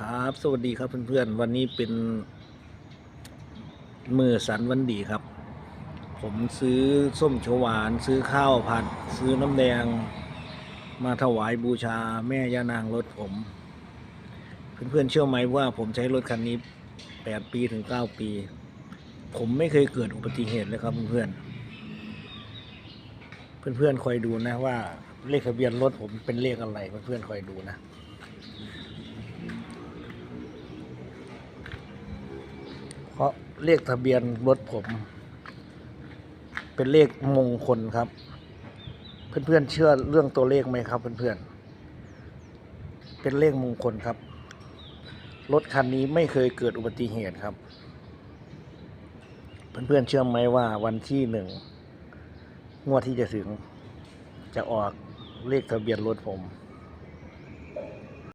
ครับ สวัสดีครับเพื่อนๆ วันนี้เป็นมือสันวันดีครับ ผมซื้อส้มเฉยวหวาน ซื้อข้าวผัด ซื้อน้ำแดง มาถวายบูชาแม่ย่านางรถผม เพื่อนๆเชื่อไหมว่าผมใช้รถคันนี้8ปีถึง9ปี ผมไม่เคยเกิดอุบัติเหตุเลยครับเพื่อนๆเพื่อนๆคอยดูนะว่าเลขทะเบียนรถผมเป็นเลขอะไรเพื่อนๆคอยดูนะ ราะเลขทะเบียนรถผม เป็นเลขมงคลครับ เพื่อนๆเชื่อเรื่องตัวเลขไหมครับเพื่อนๆเป็นเลขมงคลครับ รถคันนี้ไม่เคยเกิดอุบัติเหตุครับ เพื่อนๆเชื่อไหมว่าวันที่หนึ่งงวดที่จะถึงจะออกเลขทะเบียนรถผม